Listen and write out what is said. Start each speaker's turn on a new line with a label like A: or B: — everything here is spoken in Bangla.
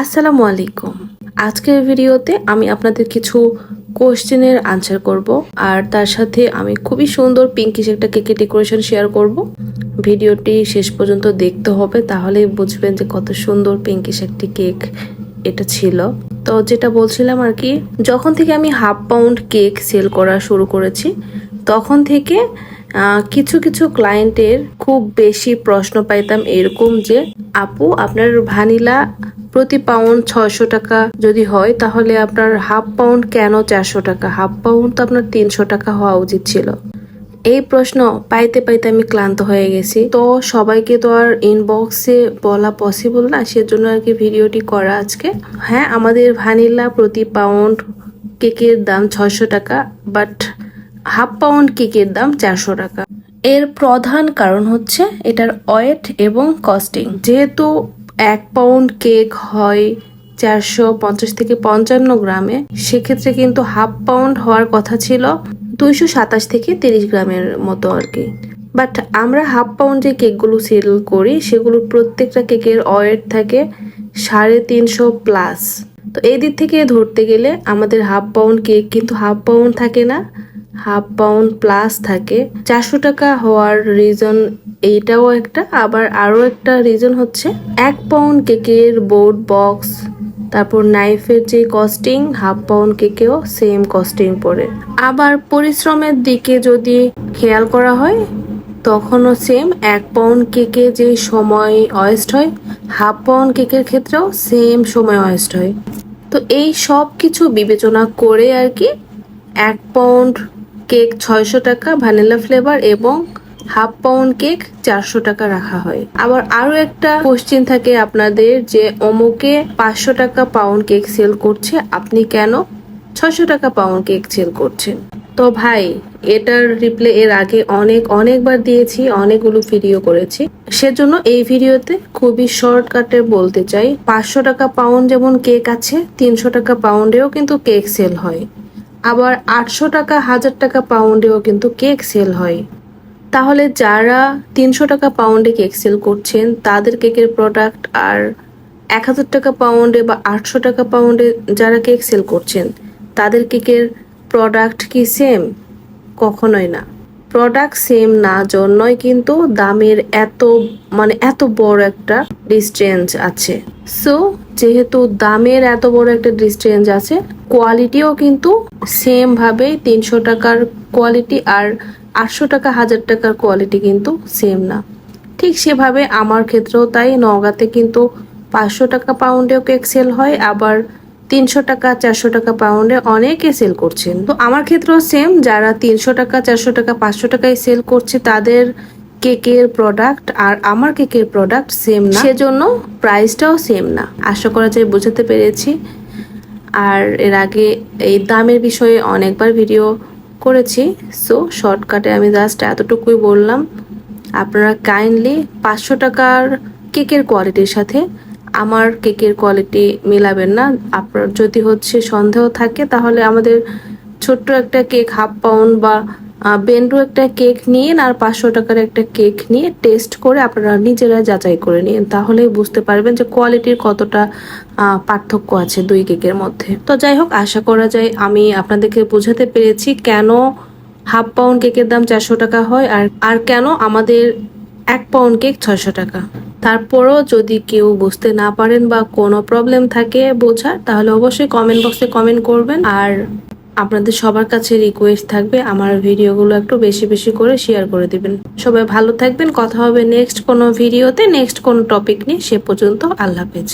A: আসসালামু আলাইকুম। আজকের ভিডিওতে আমি আপনাদের কিছু কোশ্চেনের আনসার করব আর তার সাথে আমি খুবই সুন্দর পিঙ্কিশ একটা কেকের ডেকোরেশন শেয়ার করব। ভিডিওটি শেষ পর্যন্ত দেখতে হবে, তাহলেই বুঝবেন যে কত সুন্দর পিঙ্কিশ একটি কেক এটা ছিল। তো যেটা বলছিলাম আর কি, যখন থেকে আমি হাফ পাউন্ড কেক সেল করা শুরু করেছি, তখন থেকে কিছু কিছু ক্লায়েন্টের খুব বেশি প্রশ্ন পাইতাম এরকম যে, আপু, আপনার ভানিলা প্রতি পাউন্ড ছয়শো টাকা যদি হয়, তাহলে আপনার হাফ পাউন্ড কেন চারশো টাকা? হাফ পাউন্ড তো আপনার তিনশো টাকা হওয়া উচিত ছিল। এই প্রশ্ন পাইতে পাইতে আমি ক্লান্ত হয়ে গেছি। তো সবাইকে তো আর ইনবক্সে বলা পসিবল না, সেজন্য আর কি ভিডিওটি করা আজকে। হ্যাঁ আমাদের ভানিলা প্রতি পাউন্ড কেকের দাম ছয়শো টাকা বাট হাফ পাউন্ড কেকের দাম চারশো টাকা। এর প্রধান কারণ হচ্ছে এটার ওয়েট এবং কস্টিং যেহেতু এক পাউন্ড কেক হয় চারশো পঞ্চাশ থেকে পঞ্চান্ন গ্রামে। সেক্ষেত্রে কিন্তু হাফ পাউন্ড হওয়ার কথা ছিল দুইশো সাতাশ থেকে তিরিশ গ্রামের মতো আর কি। বাট আমরা হাফ পাউন্ড যে কেকগুলো সেল করি, সেগুলো প্রত্যেকটা কেকের ওয়েট থাকে সাড়ে তিনশো প্লাস তো এই দিক থেকে ধরতে গেলে আমাদের হাফ পাউন্ড কেক কিন্তু হাফ পাউন্ড থাকে না। হাফ পাউন্ড প্লাস থাকে। চারশো টাকা হওয়ার রিজন এইটাও একটা। আবার আরও একটা রিজন হচ্ছে, এক পাউন্ড কেকের বোর্ড বক্স তারপর নাইফের যে কস্টিং হাফ পাউন্ড কেকেও সেম কস্টিং পড়ে। আবার পরিশ্রমের দিকে যদি খেয়াল করা হয়, তখনও সেম এক পাউন্ড কেকে যে সময় ওয়েস্ট হয়, হাফ পাউন্ড কেকের ক্ষেত্রেও সেম সময় ওয়েস্ট হয়। তো এই সব কিছু বিবেচনা করে আর কি, এক পাউন্ড কেক ছয়শো টাকা, ভ্যানিলা ফ্লেভার এবং হাফ পাউন্ড কেক চারশো টাকা রাখা হয়। আবার আরও একটা কোশ্চেন থাকে আপনাদের যে অমুকে পাঁচশো টাকা পাউন্ড কেক সেল করছে, আপনি কেন ছয়শো টাকা পাউন্ড কেক সেল করছেন? তো ভাই, এটার রিপ্লে এর আগে অনেক, অনেকবার দিয়েছি, অনেকগুলো ভিডিও করেছি। সেজন্য এই ভিডিওতে খুবই শর্টকাটে বলতে চাই, পাঁচশো টাকা পাউন্ড যেমন কেক আছে, তিনশো টাকা পাউন্ডেও কিন্তু কেক সেল হয়। আবার আটশো টাকা, হাজার টাকা পাউন্ডেও কিন্তু কেক সেল হয়। তাহলে যারা তিনশো টাকা পাউন্ডে কেক সেল করছেন, তাদের কেকের প্রোডাক্ট আর এক হাজার টাকা পাউন্ডে বা আটশো টাকা পাউন্ডে যারা কেক সেল করছেন, তাদের কেকের প্রোডাক্ট কি সেম? কখনোই না। প্রোডাক্ট সেম না, জন্যই কিন্তু দামের এত মানে এত বড় একটা ডিস্টেন্স আছে। সো যেহেতু দামের এত বড় একটা ডিস্টেন্স আছে কোয়ালিটিও কিন্তু সেম ভাবে তিনশো টাকার কোয়ালিটি আর আটশো টাকা, হাজার টাকার কোয়ালিটি কিন্তু সেম না। ঠিক সেভাবে আমার ক্ষেত্রেও তাই নওগাঁতে কিন্তু পাঁচশো টাকা পাউন্ডেও কেক সেল হয়, আবার তিনশো টাকা, চারশো টাকা পাউন্ডে অনেকে সেল করছেন। তো আমার ক্ষেত্রেও সেম যারা তিনশো টাকা, চারশো টাকা, পাঁচশো টাকায় সেল করছে, তাদের কেকের প্রোডাক্ট আর আমার কেকের প্রোডাক্ট সেম না। সেজন্য প্রাইসটাও সেম না। আশা করা যায় বোঝাতে পেরেছি। আর এর আগে এই দামের বিষয়ে অনেকবার ভিডিও করেছি। সো শর্টকাটে আমি জাস্ট এতটুকুই বললাম। আপনারা কাইন্ডলি পাঁচশো টাকার কেকের কোয়ালিটির সাথে আমার কেকের কোয়ালিটি মিলাবেন না। আপনার যদি হচ্ছে সন্দেহ থাকে, তাহলে আমাদের ছোট্ট একটা কেক হাফ পাউন্ড বা বেন্ডু একটা কেক নিয়ে আর পাঁচশো টাকার একটা কেক নিয়ে টেস্ট করে আপনারা নিজেরা যাচাই করে নিন। তাহলেই বুঝতে পারবেন যে কোয়ালিটির কতটা পার্থক্য আছে দুই কেকের মধ্যে। তো যাই হোক, আশা করা যায় আমি আপনাদেরকে বোঝাতে পেরেছি কেন হাফ পাউন্ড কেকের দাম চারশো টাকা হয় আর আর কেন আমাদের এক পাউন্ড কেক ছশো টাকা। তারপরও যদি কেউ বুঝতে না পারেন বা কোনো প্রবলেম থাকে বোঝার, তাহলে অবশ্যই কমেন্ট বক্সে কমেন্ট করবেন। আর আপনাদের সবার কাছে রিকোয়েস্ট থাকবে, আমার ভিডিওগুলো একটু বেশি বেশি করে শেয়ার করে দিবেন। সবাই ভালো থাকবেন, কথা হবে নেক্সট কোনো ভিডিওতে নেক্সট কোনো টপিক নিয়ে, সে পর্যন্ত আল্লাহ হাফেজ।